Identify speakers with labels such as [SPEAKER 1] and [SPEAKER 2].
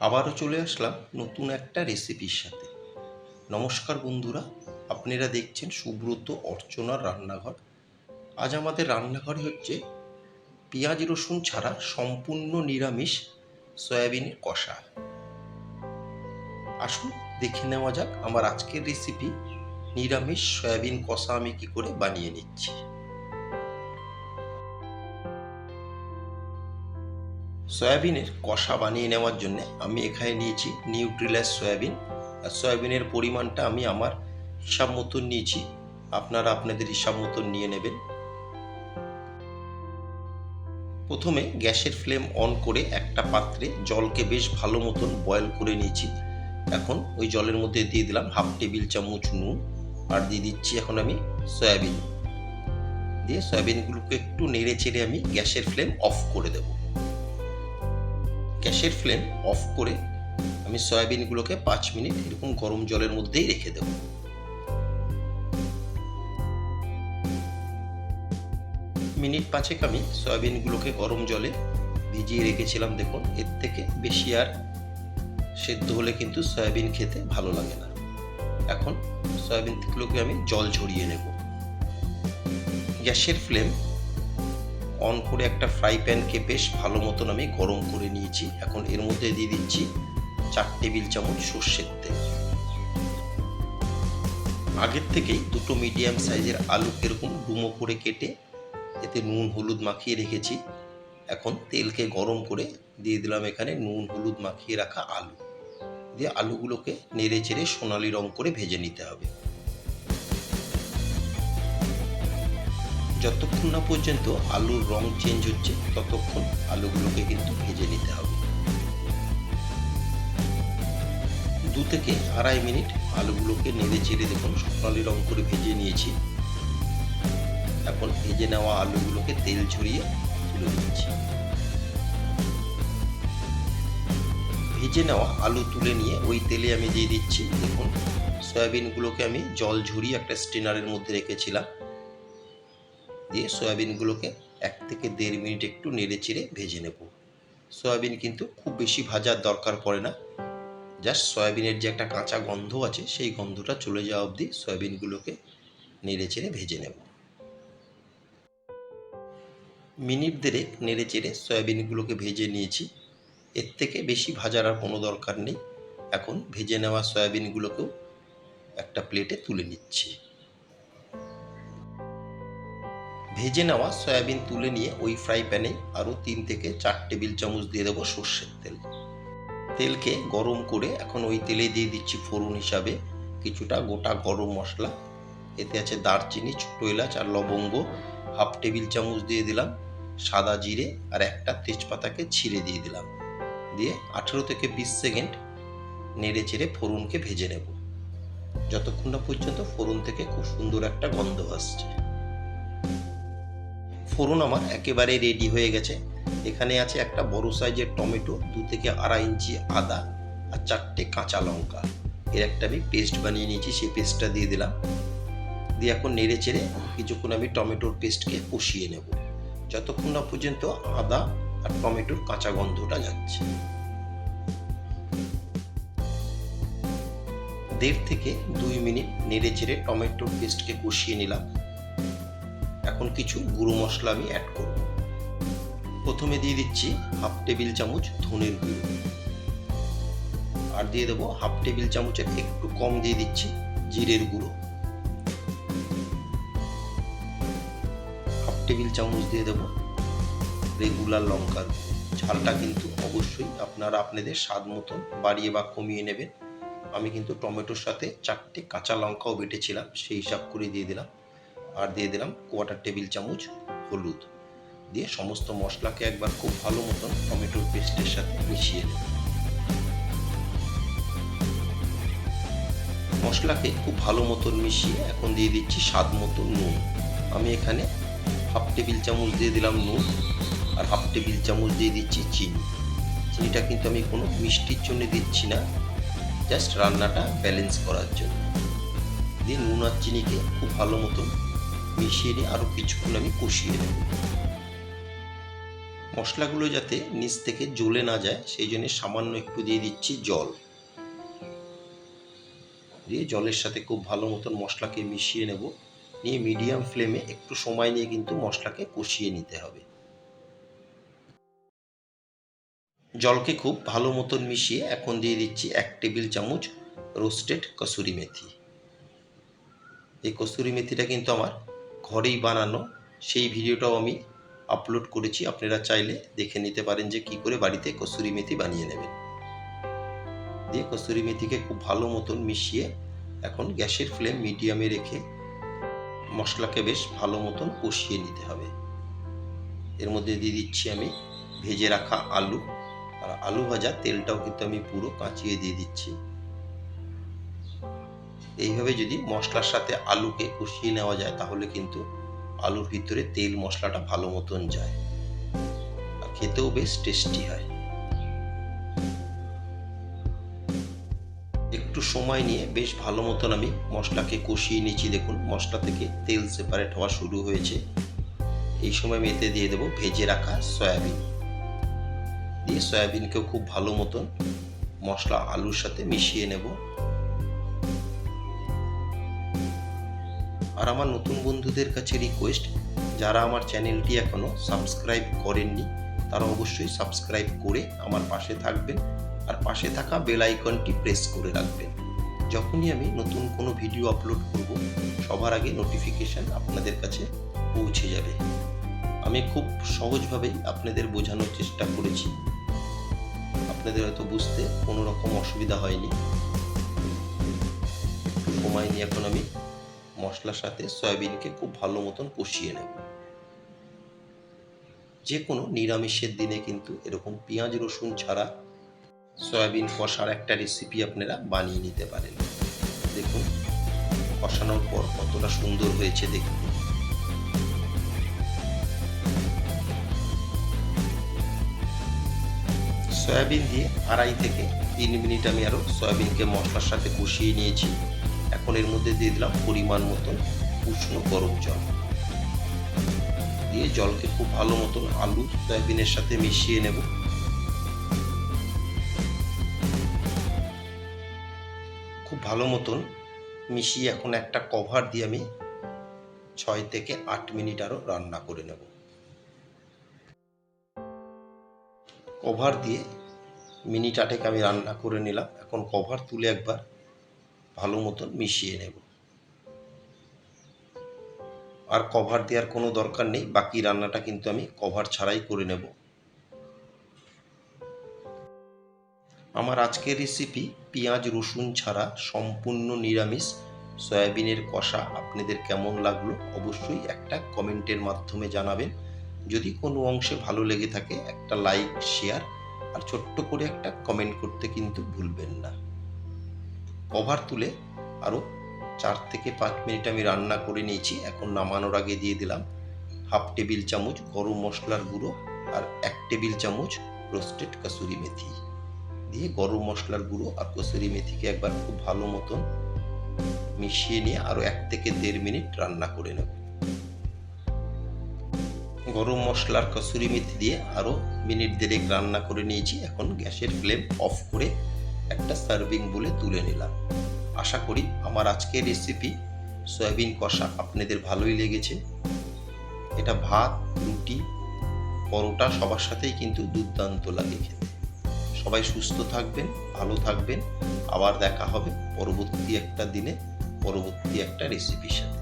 [SPEAKER 1] আবারও চলে আসলাম নতুন একটা রেসিপির সাথে। নমস্কার বন্ধুরা, আপনারা দেখছেন সুব্রত অর্চনার রান্নাঘর। আজ আমাদের রান্নাঘরে হচ্ছে পেঁয়াজ রসুন ছাড়া সম্পূর্ণ নিরামিষ সয়াবিনের কষা। আসুন, দেখে নেওয়া যাক আমার আজকের রেসিপি নিরামিষ সয়াবিন কষা আমি কি করে বানিয়ে নিচ্ছি। সয়াবিনের কষা বানিয়ে নেওয়ার জন্য আমি এখানে নিয়েছি নিউট্রিলাস সয়াবিন। আর সয়াবিনের পরিমাণটা আমি আমার হিসাব মতন নিয়েছি। আপনারা আপনাদের হিসাব মতন নিয়ে নেবেন। প্রথমে গ্যাসের ফ্লেম অন করে একটা পাত্রে জলকে বেশ ভালো মতন বয়েল করে নিয়েছি। এখন ওই জলের মধ্যে দিয়ে দিলাম হাফ টেবিল চামচ নুন। আর দিয়ে দিচ্ছি এখন আমি সয়াবিন। দিয়ে সয়াবিনগুলোকে একটু নেড়ে চেড়ে আমি গ্যাসের ফ্লেম অফ করে দেবো। গ্যাসের ফ্লেম অফ করে আমি সয়াবিনগুলোকে পাঁচ মিনিট এরকম গরম জলের মধ্যেই রেখে দেব। মিনিট পাঁচেক আমি সয়াবিনগুলোকে গরম জলে ভিজিয়ে রেখেছিলাম, দেখুন। এর থেকে বেশি আর সেদ্ধ হলে কিন্তু সয়াবিন খেতে ভালো লাগে না। এখন সয়াবিনগুলোকে আমি জল ঝরিয়ে নেব। গ্যাসের ফ্লেম অন করে একটা ফ্রাই প্যানকে বেশ ভালো মতন আমি গরম করে নিয়েছি। এখন এর মধ্যে দিয়ে দিচ্ছি চার টেবিল চামচ সর্ষের তেল। আগের থেকেই দুটো মিডিয়াম সাইজের আলু এরকম ডুমো করে কেটে এতে নুন, হলুদ মাখিয়ে রেখেছি। এখন তেলকে গরম করে দিয়ে দিলাম এখানে নুন, হলুদ মাখিয়ে রাখা আলু। দিয়ে আলুগুলোকে নেড়ে চেড়ে সোনালি রং করে ভেজে নিতে হবে। যতক্ষণ না পর্যন্ত আলুর রং চেঞ্জ হচ্ছে, ততক্ষণ আলুগুলোকে কিন্তু ভেজে নিতে হবে। দু থেকে আড়াই মিনিট আলুগুলোকে নেড়ে চেড়ে দেখুন সোনালি রং করে ভেজে নিয়েছি। এখন ভেজে নেওয়া আলুগুলোকে তেল ঝরিয়ে তুলে দিচ্ছি ভেজে নেওয়া আলু তুলে নিয়ে ওই তেলে আমি দিয়ে দিচ্ছি। দেখুন, সয়াবিনগুলোকে আমি জল ঝরিয়ে একটা স্টেনারের মধ্যে রেখেছিলাম। দিয়ে সয়াবিনগুলোকে এক থেকে দেড় মিনিট একটু নেড়ে চেড়ে ভেজে নেব। সয়াবিন কিন্তু খুব বেশি ভাজার দরকার পড়ে না। জাস্ট সয়াবিনের যে একটা কাঁচা গন্ধ আছে, সেই গন্ধটা চলে যাওয়া অবধি সয়াবিনগুলোকে নেড়ে চেড়ে ভেজে নেব। মিনিট দেড়েক নেড়ে চেড়ে সয়াবিনগুলোকে ভেজে নিয়েছি। এর থেকে বেশি ভাজার আর কোনো দরকার নেই। এখন ভেজে নেওয়া সয়াবিনগুলোকেও একটা প্লেটে তুলে নিচ্ছি। ভেজে নেওয়া সয়াবিন তুলে নিয়ে ওই ফ্রাই প্যানে আরও তিন থেকে চার টেবিল চামচ দিয়ে দেবো সর্ষের তেল। তেলকে গরম করে এখন ওই তেলে দিয়ে দিচ্ছি ফোড়ন হিসাবে কিছুটা গোটা গরম মশলা। এতে আছে দারচিনি ছোটো এলাচ আর লবঙ্গ। হাফ টেবিল চামচ দিয়ে দিলাম সাদা জিরে আর একটা তেজপাতাকে ছিঁড়ে দিয়ে দিলাম। দিয়ে আঠেরো থেকে বিশ সেকেন্ড নেড়ে চেড়ে ফোড়নকে ভেজে নেব। যতক্ষণ না পর্যন্ত ফোড়ন থেকে খুব সুন্দর একটা গন্ধ আসছে। ফোড়ন আমার একেবারে রেডি হয়ে গেছে। এখানে আছে একটা বড় সাইজের টমেটো, দু থেকে আড়াই ইঞ্চি আদা আর চারটে কাঁচা লঙ্কা। এর একটা আমি পেস্ট বানিয়ে নিয়েছি, সেই পেস্টটা দিয়ে দিলাম। দিয়ে এখন নেড়ে চেড়ে কিছুক্ষণ আমি টমেটোর পেস্টকে কষিয়ে নেব। যতক্ষণ না পর্যন্ত আদা আর টমেটোর কাঁচা গন্ধটা যাচ্ছে। দেড় থেকে দুই মিনিট নেড়ে চেড়ে টমেটোর পেস্টকে কষিয়ে নিলাম। এখন কিছু গুঁড়ো মশলা আমি অ্যাড করব। প্রথমে দিয়ে দিচ্ছি হাফ টেবিল চামচ ধনের গুঁড়ো। আর দিয়ে দেবো হাফ টেবিল চামচের একটু কম দিয়ে দিচ্ছি জিরের গুঁড়ো। হাফ টেবিল চামচ দিয়ে দেবো রেগুলার লঙ্কার ঝালটা কিন্তু অবশ্যই আপনারা আপনাদের স্বাদ মতন বাড়িয়ে বা কমিয়ে নেবেন। আমি কিন্তু টমেটোর সাথে চারটে কাঁচা লঙ্কাও বেটেছিলাম, সেই হিসাব করে দিয়ে দিলাম। আর দিয়ে দিলাম কোয়াটার টেবিল চামচ হলুদ। দিয়ে সমস্ত মশলাকে একবার খুব ভালো মতন টমেটোর পেস্টের সাথে মিশিয়ে নেব। মশলাকে খুব ভালো মতন মিশিয়ে এখন দিয়ে দিচ্ছি স্বাদ মতো নুন। আমি এখানে হাফ টেবিল চামচ দিয়ে দিলাম নুন আর হাফ টেবিল চামচ দিয়ে দিচ্ছি চিনি। চিনিটা কিন্তু আমি কোনো মিষ্টির জন্য দিচ্ছি না জাস্ট রান্নাটা ব্যালেন্স করার জন্য। দিয়ে নুন আর চিনিকে খুব ভালো মতন মিশিয়ে নিয়ে আরও কিছুক্ষণ আমি কষিয়ে নেব। মশলাগুলো যাতে নিচ থেকে জ্বলে না যায়, সেই জন্য সামান্য একটু দিয়ে দিচ্ছি জল। দিয়ে জলের সাথে খুব ভালো মতন মশলাকে মিশিয়ে নেব। নিয়ে মিডিয়াম ফ্লেমে একটু সময় নিয়ে কিন্তু মশলাকে কষিয়ে নিতে হবে। জলকে খুব ভালো মতন মিশিয়ে এখন দিয়ে দিচ্ছি এক টেবিল চামচ রোস্টেড কসুরি মেথি। এই কসুরি মেথিটা কিন্তু আমার ঘরেই বানানো, সেই ভিডিওটাও আমি আপলোড করেছি। আপনারা চাইলে দেখে নিতে পারেন যে কি করে বাড়িতে কসুরি মেথি বানিয়ে নেবেন। দিয়ে কসুরি মেথিকে খুব ভালো মতন মিশিয়ে এখন গ্যাসের ফ্লেম মিডিয়ামে রেখে মশলাকে বেশ ভালো মতন কষিয়ে নিতে হবে। এর মধ্যে দিয়ে দিচ্ছি আমি ভেজে রাখা আলু। আর আলু ভাজা তেলটাও কিন্তু আমি পুরো কাঁচিয়ে দিয়ে দিচ্ছি। এইভাবে যদি মশলার সাথে আলুকে কষিয়ে নেওয়া যায়, তাহলে কিন্তু আলুর ভিতরে তেল মশলাটা ভালো মতন যায়। আর খেতেও বেশ টেস্টি হয়। একটু সময় নিয়ে বেশ ভালো মতন আমি মশলাকে কষিয়ে নিচ্ছি। দেখুন, মশলা থেকে তেল সেপারেট হওয়া শুরু হয়েছে। এই সময় আমি এতে দিয়ে দেবো ভেজে রাখা সয়াবিন। দিয়ে সয়াবিনকেও খুব ভালো মতন মশলা আলুর সাথে মিশিয়ে নেব। আর আমার নতুন বন্ধুদের কাছে রিকোয়েস্ট যারা আমার চ্যানেলটি এখনও সাবস্ক্রাইব করেননি, তারা অবশ্যই সাবস্ক্রাইব করে আমার পাশে থাকবেন আর পাশে থাকা বেল আইকনটি প্রেস করে রাখবেন। যখনই আমি নতুন কোনো ভিডিও আপলোড করব, সবার আগে নোটিফিকেশান আপনাদের কাছে পৌঁছে যাবে। আমি খুব সহজভাবেই আপনাদের বোঝানোর চেষ্টা করেছি। আপনাদের হয়তো বুঝতে কোনো রকম অসুবিধা হয়নি। সময় নিয়ে এখন আমি মশলার সাথে সয়াবিনকে খুব ভালো মতন কষিয়ে নেব। যে কোনো নিরামিষের দিনে কিন্তু এরকম পেঁয়াজ, রসুন ছাড়া সয়াবিন কষার একটা রেসিপি আপনারা বানিয়ে নিতে পারেন। দেখুন, কষানোর পর কতটা সুন্দর হয়েছে দেখুন। সয়াবিন দিয়ে আড়াই থেকে তিন মিনিট আমি আরও সয়াবিনকে মশলার সাথে কষিয়ে নিয়েছি। এখন এর মধ্যে দিয়ে দিলাম পরিমাণ মতন উষ্ণ গরম জল। দিয়ে জলকে খুব ভালো মতন আলু, সয়াবিনের সাথে মিশিয়ে নেব। খুব ভালো মতন মিশিয়ে এখন একটা কভার দিয়ে আমি ছয় থেকে আট মিনিট আরও রান্না করে নেব। কভার দিয়ে মিনিট আটেক আমি রান্না করে নিলাম। এখন কভার তুলে একবার ভালো মতন মিশিয়ে নেব। আর কভার দেওয়ার কোনো দরকার নেই, বাকি রান্নাটা কিন্তু আমি কভার ছাড়াই করে নেব। আমার আজকের রেসিপি পেঁয়াজ, রসুন ছাড়া সম্পূর্ণ নিরামিষ। সয়াবিনের কষা আপনাদের কেমন লাগল অবশ্যই একটা কমেন্টের মাধ্যমে জানাবেন। যদি কোনো অংশে ভালো লেগে থাকে, একটা লাইক শেয়ার আর ছোট্ট করে একটা কমেন্ট করতে কিন্তু ভুলবেন না। কভার তুলে আরও চার থেকে পাঁচ মিনিট আমি রান্না করে নিয়েছি। এখন নামানোর আগে দিয়ে দিলাম হাফ টেবিল চামচ গরম মশলার গুঁড়ো আর এক টেবিল চামচ রোস্টেড কসুরি মেথি। দিয়ে গরম মশলার গুঁড়ো আর কসুরি মেথিকে একবার খুব ভালো মতন মিশিয়ে নিয়ে আরও এক থেকে দেড় মিনিট রান্না করে নেব। গরম মশলার কসুরি মেথি দিয়ে আরও মিনিট দেড়েক রান্না করে নিয়েছি। এখন গ্যাসের ফ্লেম অফ করে একটা সার্ভিং বলে তুলে নিলাম। আশা করি আমার আজকের রেসিপি সয়াবিন কষা আপনাদের ভালোই লেগেছে। এটা ভাত, রুটি, পরোটা সবার সাথেই কিন্তু দুর্দান্ত লাগে খেতে। সবাই সুস্থ থাকবেন, ভালো থাকবেন। আবার দেখা হবে পরবর্তী একটা দিনে, পরবর্তী একটা রেসিপির সাথে।